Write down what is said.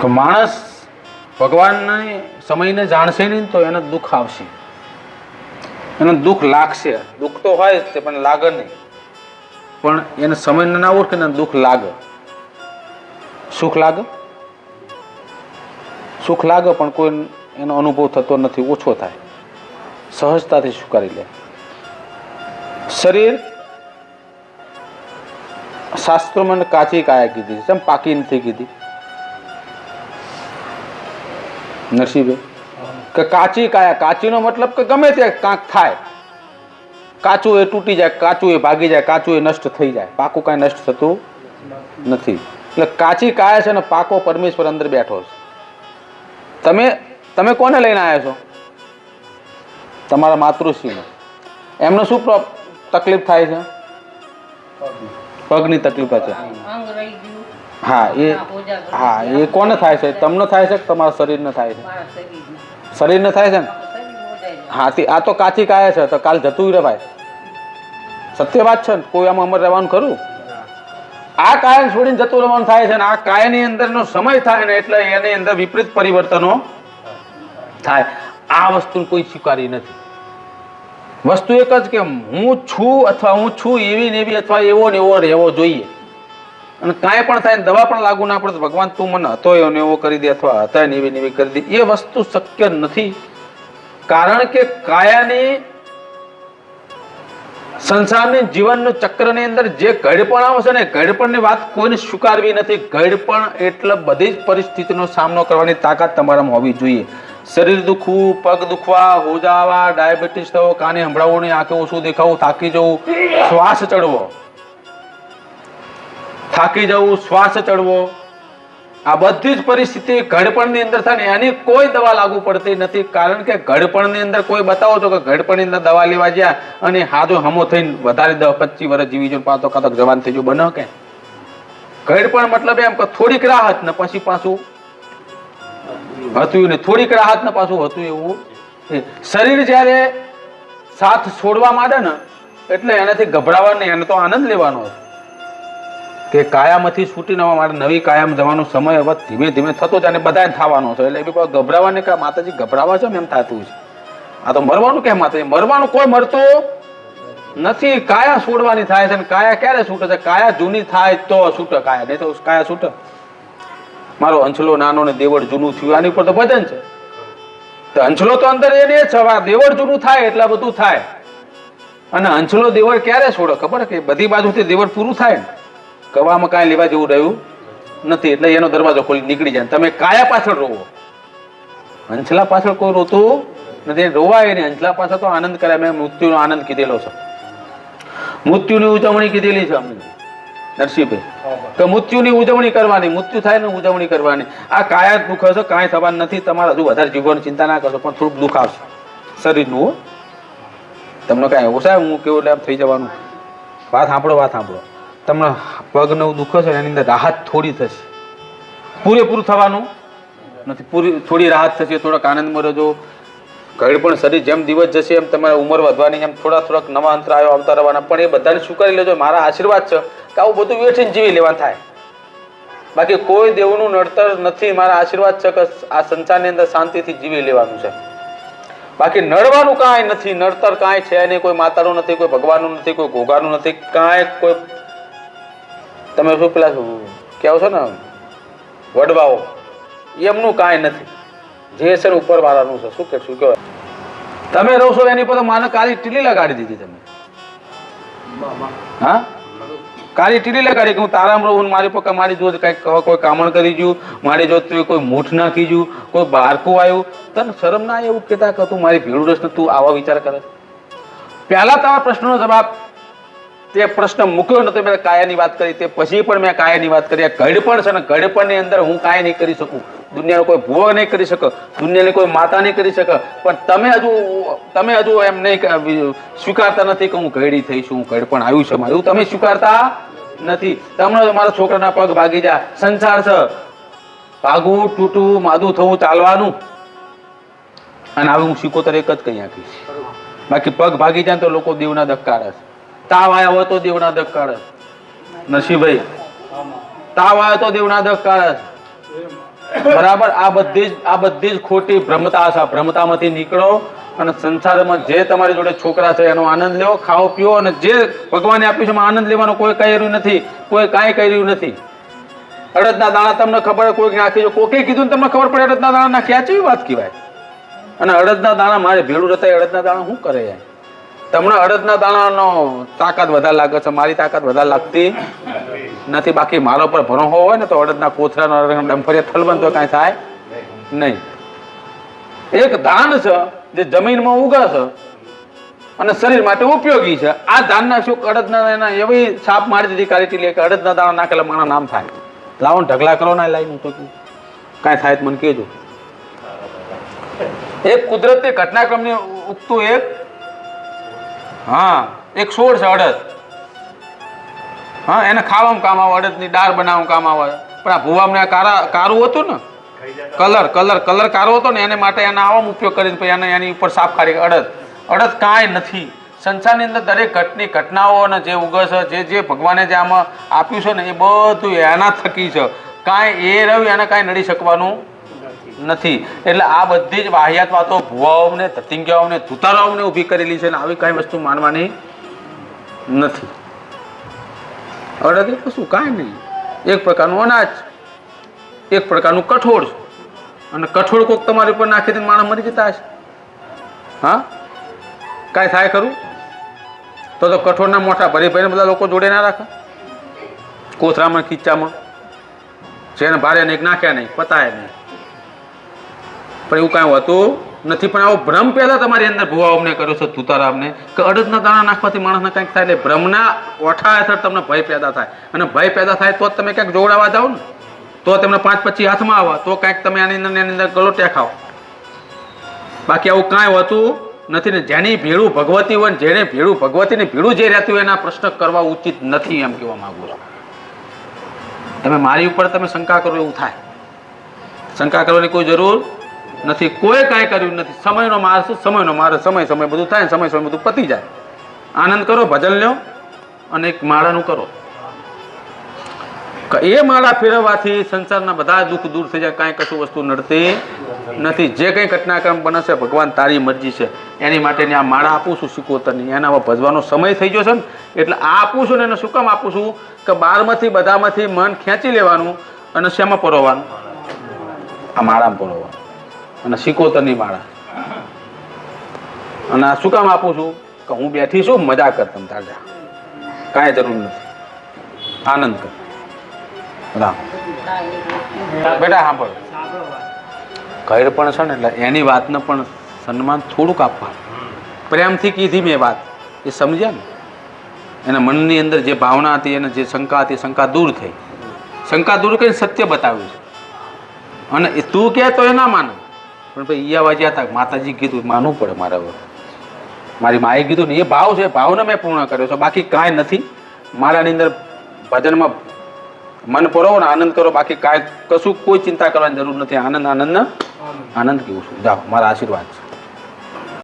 કે માણસ ભગવાનને સમયને જાણશે નહીં તો એને દુઃખ આવશે. એને દુઃખ લાગશે. દુઃખ તો હોય જ તે પણ લાગે નહીં. પણ એને સમયને ના ઓળખે ને દુઃખ લાગે. સુખ લાગે? સુખ લાગે, પણ કોઈ એનો અનુભવ થતો નથી, ઓછો થાય. સહજતાથી સ્વીકારી લે. શરીર શાસ્ત્રોમાં કાચી કાયા કીધી છે. પાકી નથી કીધી. નરસિંહભાઈ કે કાચી કાયા કાચીનો મતલબ કે ગમે તે કાંક થાય. કાચું એ તૂટી જાય કાચું એ ભાગી જાય કાચું એ નષ્ટ થઈ જાય. પાકું કાંઈ નષ્ટ થતું નથી. એટલે કાચી કાયા છે ને પાકો પરમેશ્વર અંદર બેઠો છે. તમે તમે કોને લઈને આવ્યા છો? તમારા માતૃશ્રીને. એમને શું તકલીફ થાય છે? પગની તકલીફ છે અંગ રહી ગયું. હા એ હા એ કોને થાય છે? તમને થાય છે કે તમારા શરીરને થાય છે? શરીરને. થાય છે ને? હા તે આ તો કાચી કાયા છે તો કાલ જતું રહેવાય. સત્ય વાત છે ને કોઈ આમાં અમર રહેવાનું ખરું? આ કાયમ છોડીને જતું રહેવાનું થાય છે ને આ કાયની અંદરનો સમય થાય ને એટલે એની અંદર વિપરીત પરિવર્તનો થાય. આ વસ્તુ કોઈ સ્વીકારી નથી. વસ્તુ એક જ કે હું છું અથવા હું છું એવી ને એવી અથવા એવો ને એવો રહેવો જોઈએ. અને કાંઈ પણ થાય દવા પણ લાગુ ના પડે ભગવાન તું મને હતો એવો એવો કરી દે અથવા હતા ને એવી એવી કરી દે. એ વસ્તુ શક્ય નથી. કારણ કે કાયાની સંસારની જીવનનું ચક્રની અંદર જે ઘડપણ આવશે ને ઘડપણની વાત કોઈને સ્વીકારવી નથી. ઘડપણ એટલે બધી જ પરિસ્થિતિનો સામનો કરવાની તાકાત તમારામાં હોવી જોઈએ. શરીર દુખવું, પગ દુખવા, હોજાવા, ડાયાબિટીસ થવો, કાને સંભળાવવું નહીં, આંખે ઓછું દેખાવું, થાકી જવું, શ્વાસ ચડવો. થાકી જવું, શ્વાસ ચડવો, આ બધી જ પરિસ્થિતિ ઘડપણની અંદર થાય ને એની કોઈ દવા લાગુ પડતી નથી. કારણ કે ઘડપણની અંદર કોઈ બતાવો છો કે ઘડપણની અંદર દવા લેવા ગયા અને હાજો હમો થઈને વધારે દસ પચીસ વર્ષ જીવી જો પાતો કાતો જવાન થઈ જો બનો કે? ઘડપણ મતલબ એમ કે થોડીક રાહત ને પછી પાછું હતું ને થોડીક રાહત ને પાછું હતું એવું. શરીર જ્યારે સાથ છોડવા માંડે ને એટલે એનાથી ગભરાવા નહીં, એને તો આનંદ લેવાનો છે કે કાયામાંથી છૂટીને નવા માટે નવી કાયમ જવાનો સમય હવે ધીમે ધીમે થતો જ અને બધાને થવાનો છે. એટલે એ કોઈ ગભરાવાને કે માતાજી ગભરાવા છે એમ થતું છે. આ તો મરવાનું કેમ માતાજી? મરવાનું કોઈ મરતું નથી. કાયા છોડવાની થાય છે અને કાયા ક્યારે છૂટે છે? કાયા જૂની થાય તો છૂટે કાયા. નહીં તો કાયા છૂટે. મારો અંછલો નાનો ને દેવળ જૂનું થયું. આની ઉપર તો ભજન છે. તો અંછલો તો અંદર એને જ છે. દેવળ જૂનું થાય એટલે બધું થાય. અને અંછલો દેવળ ક્યારે છોડે? ખબર કે બધી બાજુથી દેવળ પૂરું થાય ને? કવામાં કાંઈ લેવા જેવું રહ્યું નથી એટલે એનો દરવાજો ખોલી નીકળી જાય. તમે કાયા પાછળ રોવો. હંસલા પાછળ કોઈ રોતું નથી રોવાય નહીં. હંસલા પાછળ તો આનંદ કરે મેં મૃત્યુનો આનંદ કીધેલો છે. મૃત્યુની ઉજવણી કીધેલી છે અમને નરસિંહભાઈ. કે મૃત્યુની ઉજવણી કરવાની મૃત્યુ થાય ને ઉજવણી કરવાની. આ કાયા દુઃખ હશે કાંઈ થવાનું નથી. તમારે હજુ વધારે જીવવાની ચિંતા ના કરશો પણ થોડુંક દુઃખ આવશે. શરીરનું. તમને કાંઈ ઓછા હું કેવું એટલે આમ થઈ જવાનું? વાત સાંભળો વાત સાંભળો. તમને પગનું દુઃખ છે એની અંદર રાહત થોડી થશે. પૂરેપૂરું થવાનું નથી, પૂરી, થોડી રાહત થશે, થોડાક આનંદમાં રહેજો. ઘડ પણ શરીર જેમ દિવસ જશે એમ તમારે ઉંમર વધવાની એમ થોડા થોડાક નવા અંતરાયો આવતા રહેવાના. પણ એ બધાને સ્વીકારી લેજો, મારા આશીર્વાદ છે કે આવું બધું વેઠીને જીવી લેવા થાય. બાકી કોઈ દેવનું નડતર નથી, મારા આશીર્વાદ છે કે આ સંસારની અંદર શાંતિથી જીવી લેવાનું છે. બાકી નડવાનું કાંઈ નથી, નડતર કાંઈ છે નહીં, કોઈ માતાનું નથી, કોઈ ભગવાનનું નથી, કોઈ ઘોઘાનું નથી, કાંઈ કોઈ તમે શું પેલા કહો છો ને? વડવાઓ. એમનું કાંઈ નથી. જે છે ને ઉપરવાળાનું છે. શું કે શું કહેવાય? તમે રહો છો એની પર માને કાળી ટીલી લગાડી દીધી તમે. હા? કાળી ટીલી લગાડી કે હું તારામ રહું મારી પર મારી જો કંઈક કોઈ કામણ કરી ગયું, મારી જો કોઈ મૂઠ નાખી ગયું, કોઈ બારકું આવ્યું. તને શરમ ના એવું કહેતા કે તું મારી ભીડું રસ તું આવા વિચાર કરે પહેલા તમારા પ્રશ્નનો જવાબ તે પ્રશ્ન મૂક્યો નતો, મેં કાયાની વાત કરી, તે પછી પણ મેં કાયાની વાત કરી. ઘડપણ છે ને ઘડપણની અંદર હું કાંઈ નહીં કરી શકું. દુનિયાનો કોઈ ભૂવો નહીં કરી શકે, દુનિયાની કોઈ માતા નહીં કરી શકે. પણ તમે હજુ તમે હજુ એમ નહીં સ્વીકારતા નથી કે હું ઘડી થઈ છું, હું ઘડપણ આવ્યું છે મારું. તમે સ્વીકારતા નથી. તમને મારા છોકરાના પગ ભાગી જા સંસાર છે. ભાગવું તૂટવું માદું થવું, ચાલવાનું. અને હવે હું શીખોતર એક જ કહી આપીશ બાકી પગ ભાગી જાય તો લોકો દેવના ધક્કાડે છે. તાવ આવ્યો તો દેવના દખ કાઢે. નસીભાઈ તાવ આવ્યો તો દેવના દખ કાઢે. બરાબર? આ બધી જ આ બધી જ ખોટી ભ્રમતા છે. ભ્રમતામાંથી નીકળો અને સંસારમાં જે તમારી જોડે છોકરા છે એનો આનંદ લેવો ખાઓ, પીઓ અને જે ભગવાને આપ્યું છે આનંદ લેવાનો કોઈ કર્યું નથી. કોઈ કાંઈ કર્યું નથી. અડદના દાણા તમને ખબર હોય કોઈ નાખી જો કોકે કીધું ને તમને ખબર પડે અડદના દાણા નાખ્યા? છે વાત કહેવાય? અને અડદના દાણા મારે ભેળું રતા અડદના દાણા શું કરે? યાર તમને અડદના દાણાનો તાકાત વધારે લાગે છે, મારી તાકાત વધારે લાગતી નથી. બાકી મારો પર ભરો હોય ને તો અડદના કોથરાનો ડંફરિયા થલબંધ કાંઈ થાય નહીં. એક ધાન છે જે જમીનમાં ઉગે અને શરીર માટે ઉપયોગી છે. આ ધાનના શું અડદના એના એવી છાપ મારી દીધી કાઢી લે કે અડદના દાણા નાખેલા મારા નામ થાય. લાવો ઢગલા કરો ના લાઈન તો કાંઈ થાય મને કહેજો. એક કુદરતી ઘટનાક્રમની ઉગતું એક હા એક છોડ છે અડદ. હા એને ખાવામાં કામ આવે અડદની દાળ બનાવવામાં કામ આવે. પણ આ ભૂવામાં કારા કારું હતું ને? કલર કલર કલર કારો હતો ને એને માટે એના આવામાં ઉપયોગ કરીને પછી એને એની ઉપર સાફ કાઢી અડદ. અડદ કાંઈ નથી. સંસારની અંદર દરેક ઘટની ઘટનાઓ અને જે ઉગે છે જે જે ભગવાને જે આમાં આપ્યું છે ને એ બધું એના થકી છે. કાંઈ એ રહ્યું એને કાંઈ નડી શકવાનું નથી. એટલે આ બધી જ વાહિયાત વાતો ભુવાઓને, ધતિંગ્યાઓને, ધુતારાઓને ઊભી કરેલી છે ને આવી કાંઈ વસ્તુ માનવાની નથી. અડદ એટલે શું, કાંઈ નહીં. એક પ્રકારનું અનાજ, એક પ્રકારનું કઠોળ અને કઠોળ કોક તમારી ઉપર નાખી દઈને માણસ મરી જતા હશે. હા? કાંઈ થાય ખરું? તો તો કઠોળના મોટા ભરી ભરીને બધા લોકો જોડે ના રાખે. કોથરામાં, ખીચામાં. જેને ભારે નહીં નાખ્યા નહીં, પતાય નહીં. પણ એવું કાંઈ હોતું નથી. પણ આવો ભ્રમ પહેલાં તમારી અંદર ભુવા અમને કર્યો છે તુતારામને, કે અડદના દાણા નાખવાથી માણસને કંઈક થાય એટલે ભ્રમના ઓઠા હેઠળ તમને ભય પેદા થાય. અને ભય પેદા થાય તો જ તમે ક્યાંક જોડાવા જાઓ ને. તો તમને પાંચ પછી હાથમાં આવા, તો કાંઈક તમે આની અંદર એની અંદર ગલોટ્યા ખાઓ. બાકી આવું કાંઈ હોતું નથી ને. જેની ભેળું ભગવતી હોય ને, જેને ભેળું ભગવતીને ભેળું જે રહેતું હોય એના પ્રશ્ન કરવા ઉચિત નથી એમ કહેવા માંગુ છું. તમે મારી ઉપર તમે શંકા કરો એવું થાય. શંકા કરવાની કોઈ જરૂર નથી, કોઈ કાંઈ કર્યું નથી. સમયનો માર શું? સમયનો માર સમય સમય બધું થાય સમય સમય બધું પતી જાય. આનંદ કરો, ભજન લ્યો અને એક માળાનું કરો. એ માળા ફેરવવાથી સંસારના બધા દુઃખ દૂર થઈ જાય, કાંઈ કશું વસ્તુ નડતી નથી. જે કંઈ ઘટનાક્રમ બનશે, ભગવાન તારી મરજી છે. એની માટેની આ માળા આપું છું શીખોતરની એના ભજવાનો સમય થઈ ગયો છે ને, એટલે આ આપું છું ને, એને શું કામ આપું છું? કે બારમાંથી બધામાંથી મન ખેંચી લેવાનું અને શેમાં પરોવાનું? આ માળામાં પરોવાનું. અને સિકોતરની માળા. અને આ શું કામ આપું છું? કે હું બેઠી છું મજા કર તમ તાજા. કાંઈ જરૂર નથી. આનંદ કર. રામ. બેટા, સાંભળ. ઘર પણ છે ને, એટલે એની વાતને પણ સન્માન થોડુંક આપવાનું. પ્રેમથી કીધી મેં વાત. એ સમજ્યા ને? એના મનની અંદર જે ભાવના હતી અને જે શંકા હતી શંકા દૂર થઈ. શંકા દૂર કરીને સત્ય બતાવ્યું છે. અને તું કહે તો એ ના માને. પણ ભાઈ ઈયા વાજ્યા હતા માતાજી કીધું માનવું પડે મારે હવે મારી માએ કીધું ને એ ભાવ છે ભાવને મેં પૂર્ણ કર્યો છે બાકી કાંઈ નથી. મારાની અંદર ભજનમાં મન પરો ને આનંદ કરો બાકી કાંઈ કશું કોઈ ચિંતા કરવાની જરૂર નથી. આનંદ આનંદ. આનંદ કેવું છું? જાઓ મારા આશીર્વાદ છે.